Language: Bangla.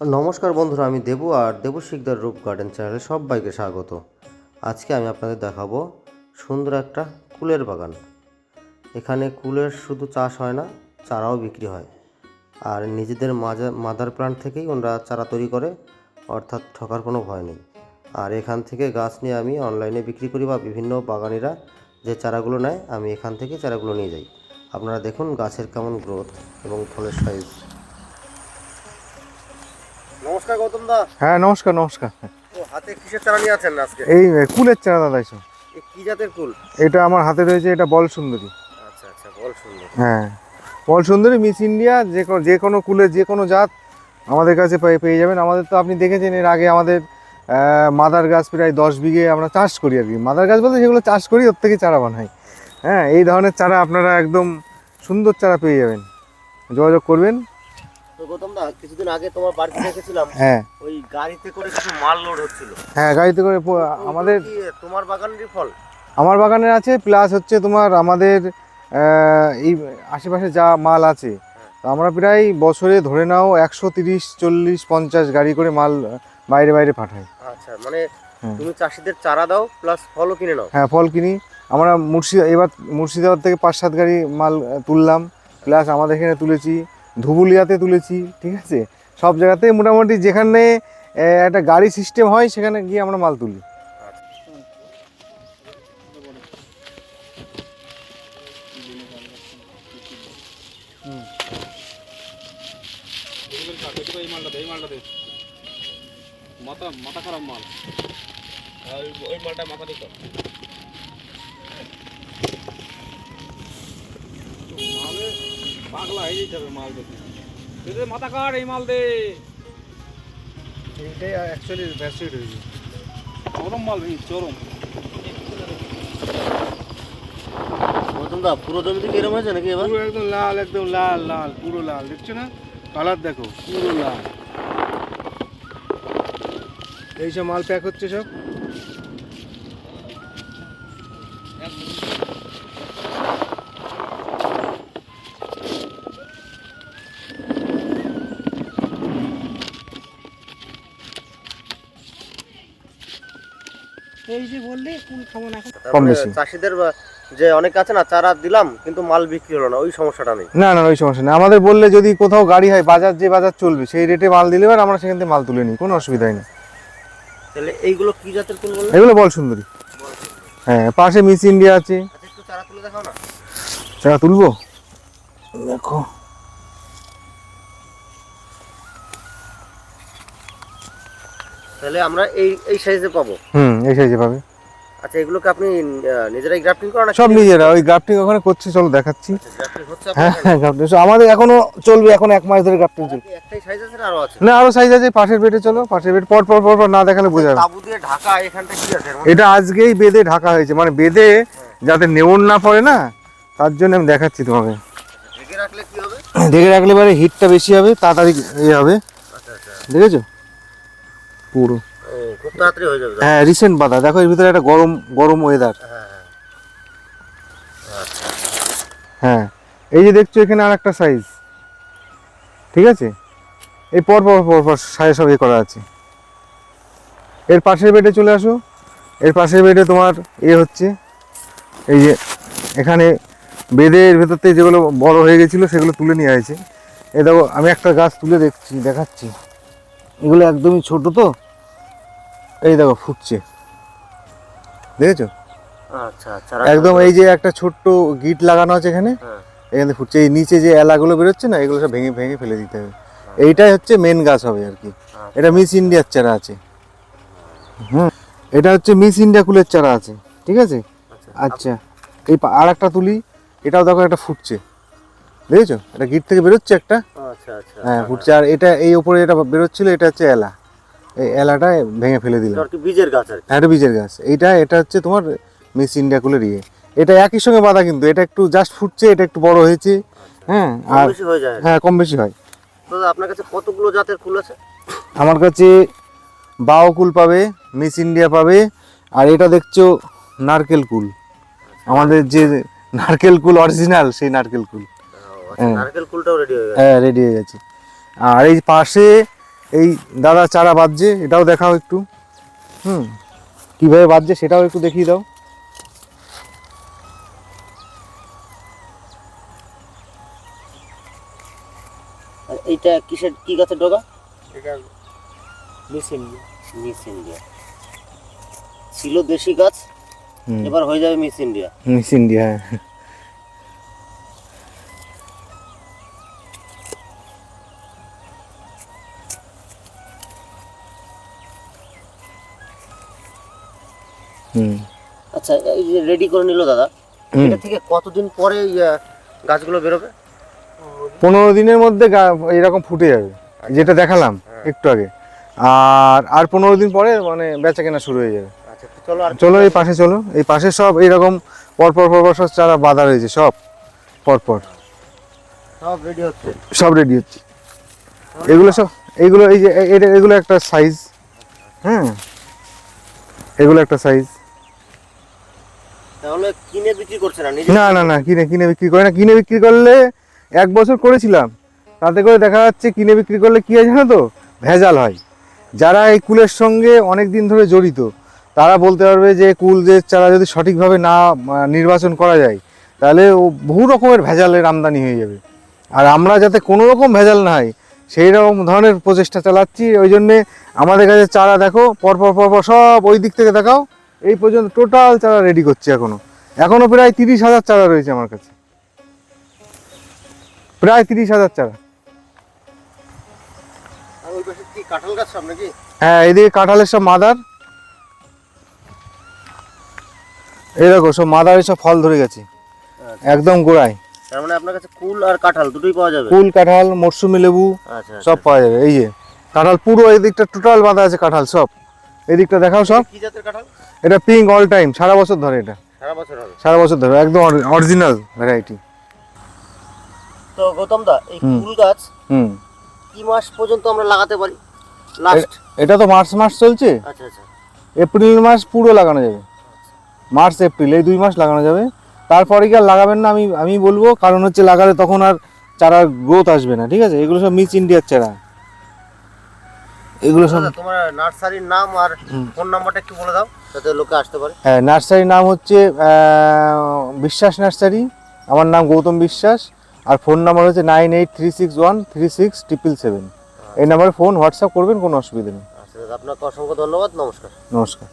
নমস্কার বন্ধুরা, আমি দেবু আর দেবু শিকদার রূপ গার্ডেন চ্যানেলে সবাইকে স্বাগত। আজকে আমি আপনাদের দেখাবো সুন্দর একটা কুলের বাগান। এখানে কুলের শুধু চাষ হয় না, চারাও বিক্রি হয়। আর নিজেদের মাজা মাদার প্লান্ট থেকেই ওনারা চারা তৈরি করে, অর্থাৎ ঠকার কোনো ভয় নেই। আর এখান থেকে গাছ নিয়ে আমি অনলাইনে বিক্রি করি বা বিভিন্ন বাগানিরা যে চারাগুলো নেয়, আমি এখান থেকে চারাগুলো নিয়ে যাই। আপনারা দেখুন গাছের কেমন গ্রোথ এবং ফলের সাইজ। নমস্কার গৌতম দা। হ্যাঁ নমস্কার নমস্কার। ও হাতে কিসের চারা নিয়ে আছেন আজকে? এই কুলের চারা দাদা এসব। কি জাতের কুল? এটা আমার হাতে রয়েছে এটা বল সুন্দরী। আচ্ছা আচ্ছা বল সুন্দর। হ্যাঁ বল সুন্দরী মিস ইন্ডিয়া যে কোনো যে কোনো কুলের যে কোনো জাত আমাদের কাছে পেয়ে যাবেন। আমাদের তো আপনি দেখেছেন এর আগে আমাদের মাদার গাছ প্রায় দশ বিঘে আমরা চাষ করি আর কি। মাদার গাছ বলতে যেগুলো চাষ করি ওর থেকে চারা বানাই। হ্যাঁ এই ধরনের চারা আপনারা একদম সুন্দর চারা পেয়ে যাবেন। যোগাযোগ করবেন। গৌতম দা কিছুদিন আগে তোমার বাড়িতে দেখেছিলাম হ্যাঁ। ওই গাড়িতে করে কিছু মাল লোড হচ্ছিল। হ্যাঁ গাড়িতে করে আমাদের তোমার বাগানেরই ফল? আমার বাগানের আছে প্লাস হচ্ছে তোমার আমাদের এই আশেপাশে যা মাল আছে আমরা প্রায় বছরে ধরে নাও একশো তিরিশ চল্লিশ পঞ্চাশ গাড়ি করে মাল বাইরে বাইরে পাঠাই। আচ্ছা মানে তুমি চাষিদের চারা দাও প্লাস ফলও কিনে নাও। হ্যাঁ ফল কিনি। আমরা মুর্শি এবার মুর্শিদাবাদ থেকে পাঁচ সাত গাড়ি মাল তুললাম প্লাস আমাদের এখানে তুলেছি ধুবুলিয়াতে তুলেছি ঠিক আছে সব জায়গাতে মোটামুটি যেখানে একটা গাড়ি সিস্টেম হয় সেখানে গিয়ে আমরা মাল তুলি মাথা মাথা খারাপ মাল ওই মালটা মাথা দিত মালে পাগলা হয়ে যেতে হবে মাল দেখে। দে মাথা কাট এই মাল দে। এইটাই অ্যাকচুয়ালি ব্যাসিড হয়েছে চরম মাল ভাই চরম। দা পুরো জমিতে কি এরকম হয়েছে নাকি এবার? পুরো একদম লাল একদম লাল লাল পুরো লাল। দেখছ না? কালার দেখো পুরো লাল। এই সব মাল প্যাক হচ্ছে সব? কম বেশি। চাষিদের যে অনেক আছে না চারা দিলাম কিন্তু মাল বিক্রি হলো না ওই সমস্যাটা নেই। না না ওই সমস্যা নেই। আমাদের বললে যদি কোথাও গাড়ি হয় বাজার যে বাজার চলবে সেই রেটে মাল দিলে এবার আমরা সেখান থেকে মাল তুলে নিই কোনো অসুবিধাই নেই। তাহলে এইগুলো কি জাতের কুল এগুলো বল সুন্দরী হ্যাঁ পাশে মিস ইন্ডিয়া আছে। আচ্ছা চারা তুলে দেখাও না। চারা তুলবো? দেখো। তাহলে আমরা এই এই সাইজে পাবো। হুম এই সাইজে পাবে। আচ্ছা এগুলোকে আপনি নিজেরাই গ্রাফটিং করেন সব নিজেরা ওই গ্রাফটিং ওখানে করছি চলো দেখাচ্ছি। গ্রাফটিং হচ্ছে হ্যাঁ হ্যাঁ গ্রাফটিং আমাদের এখনও চলবে এখন এক মাস ধরে গ্রাফটিং চলবে। একটাই সাইজ আছে আরও আছে? না আরও সাইজ আছে পাশের বেডে চলো পাশের বেড পর পর পর পর না দেখালে বোঝা যাবে। তাবু দিয়ে ঢাকা এখানটা কি আছে? এটা আজকেই বেঁধে ঢাকা হয়েছে। মানে বেঁধে যাতে নেউন না পড়ে না তার জন্য আমি দেখাচ্ছি তোমাকে। ঢেকে রাখলে কি হবে? ঢেকে রাখলে পরে হিটটা বেশি হবে তাড়াতাড়ি ইয়ে হবে। আচ্ছা আচ্ছা। দেখেছ? পুরো। ও, খুব তাড়াতাড়ি হয়ে যাবে হ্যাঁ রিসেন্ট বাধা দেখো এর ভিতরে একটা গরম গরম ওয়েদার হ্যাঁ হ্যাঁ আচ্ছা। হ্যাঁ। এই যে দেখছ এখানে আর একটা সাইজ ঠিক আছে? এই পর পর পর পর সাইজ সব করা আছে। এর পাশের বেডে চলে আসো। এর পাশের বেডে তোমার এ হচ্ছে এই যে এখানে বেডে এর ভেতর থেকে যেগুলো বড় হয়ে গেছিল সেগুলো তুলে নিয়ে হয়েছে এ দেখো আমি একটা গাছ তুলে দেখছি দেখাচ্ছি। এগুলো একদমই ছোট তো। এই দেখো ফুটছে। দেখেছ? আচ্ছা আচ্ছা একদম এই যে একটা ছোট্ট গিট লাগানো আছে এখানে হ্যাঁ। এখানে ফুটছে। এই নিচে যে এলাগুলো বেরোচ্ছে না এগুলো সব ভেঙে ভেঙে ফেলে দিতে হবে। এইটাই হচ্ছে মেন গাছ হবে আর কি। এটা মিস ইন্ডিয়ার চারা আছে। হুম এটা হচ্ছে মিস ইন্ডিয়া কুলের চারা আছে ঠিক আছে? আচ্ছা। এই আর একটা তুলি এটাও দেখো একটা ফুটছে। দেখেছ? এটা গিট থেকে বেরোচ্ছে একটা। আচ্ছা আচ্ছা হ্যাঁ ফুটছে। আর এটা এই ওপরে এটা বেরোচ্ছিল এটা হচ্ছে এলা। এই এলাটা ভেঙে ফেলে দিলাম। বীজের গাছ আর হ্যাঁ এটা বীজের গাছ। এইটা এটা হচ্ছে তোমার মিস ইন্ডিয়া কুলের ইয়ে। এটা একই সঙ্গে বাঁধা কিন্তু এটা একটু জাস্ট ফুটছে এটা একটু বড় হয়েছে। হ্যাঁ আর বেশি হয়ে যায় হ্যাঁ কম বেশি হয়। তো আপনার কাছে কতগুলো জাতের ফুল আছে? আমার কাছে বাও কুল পাবে মিস ইন্ডিয়া পাবে আর এটা দেখছ নারকেল কুল। আমাদের যে নারকেল কুল অরিজিনাল সেই নারকেল কুল। আচ্ছা, নারকেল ফুলটাও রেডি হয়ে গেছে। হ্যাঁ রেডি হয়ে গেছে। আর এই পাশে এই দাদা চারা বাজছে এটাও দেখাও একটু। হুম কীভাবে বাজছে সেটাও একটু দেখিয়ে দাও। আর এইটা কিসের কি গাছের ডগা? এটা মিস ইন্ডিয়া মিস ইন্ডিয়া ছিল দেশি গাছ হুম। এবার হয়ে যাবে মিস ইন্ডিয়া মিস ইন্ডিয়া আচ্ছা এই যে রেডি করে নিল দাদা। এটা থেকে কতদিন পরে গাছগুলো বেরোবে? পনেরো দিনের মধ্যে এরকম ফুটে যাবে। যেটা দেখালাম একটু আগে। আর আর পনেরো দিন পরে মানে বেচা কেনা শুরু হয়ে যাবে। আচ্ছা চলো চলো এই পাশে চলো। এই পাশে সব এইরকম পরপর পরপর সব চারা বাঁধা রয়েছে সব পরপর। সব রেডি হচ্ছে। সব রেডি হচ্ছে। এগুলো সব এইগুলো এই যে এগুলো একটা সাইজ হ্যাঁ এগুলো একটা সাইজ তাহলে কিনে বিক্রি করছে না না না কিনে কিনে বিক্রি করে না। কিনে বিক্রি করলে এক বছর করেছিলাম। তাতে করে দেখা যাচ্ছে কিনে বিক্রি করলে কি হয় জানো তো? ভেজাল হয়। যারা এই কুলের সঙ্গে অনেক দিন ধরে জড়িত, তারা বলতে পারবে যে কুল যে চারা যদি সঠিকভাবে না নির্বাচন করা যায়, তাহলে বহু রকমের ভেজালের আমদানি হয়ে যাবে। আর আমরা যাতে কোনো রকম ভেজাল না হয়, সেই রকম ধরনের প্রচেষ্টা চালাচ্ছি। ওই জন্যে আমাদের কাছে চারা দেখো, পরপর পরপর সব ওই দিক থেকে দেখাও। এই পর্যন্ত টোটাল চারা রেডি করছি এখনও। এখনও প্রায় তিরিশ হাজার চারা রয়েছে আমার কাছে। প্রায় তিরিশ হাজার চারা। হ্যাঁ এদিকে কাঁঠালের সব মাদার। এই দেখো সব মাদার সব ফল ধরে গেছে। একদম গোড়ায়। তার মানে আপনার কাছে কুল আর কাঁঠাল দুটোই পাওয়া যাবে? কুল কাঁঠাল মরসুমি লেবু আচ্ছা সব পাওয়া যাবে। এই যে কাঁঠাল পুরো এই দিকটা টোটাল বাঁধা আছে কাঁঠাল সব। এদিকটা দেখাও সব। কি জাতের কাঁঠাল? এটা পিঙ্ক অল টাইম সারা বছর ধরে এটা। সারা বছর হবে। সারা বছর ধরে একদম অরিজিনাল ভ্যারাইটি তো গৌতম দা এই। কুল গাছ হুম। কি মাস পর্যন্ত আমরা লাগাতে পারি? লাস্ট এটা তো মার্চ মাস চলছে? আচ্ছা আচ্ছা। এপ্রিল মাস পুরো লাগানো যাবে। মার্চ এপ্রিল এই দুই মাস লাগানো যাবে। তারপরে কি আর লাগাবেন না আমি আমি বলব কারণ হচ্ছে লাগালে তখন আর চারার গ্রোথ আসবে না ঠিক আছে? এগুলো সব মিস ইন্ডিয়ার চারা। এগুলো সব তোমার নার্সারির নাম আর ফোন নাম্বারটা একটু বলে দাও যাতে লোকে আসতে পারে। হ্যাঁ নার্সারির নাম হচ্ছে বিশ্বাস নার্সারি। আমার নাম গৌতম বিশ্বাস আর ফোন নাম্বার হচ্ছে nine eight three six one three six triple seven. এই নাম্বারে ফোন হোয়াটসঅ্যাপ করবেন কোনো অসুবিধা নেই। আচ্ছা আপনাকে অসংখ্য ধন্যবাদ নমস্কার। নমস্কার।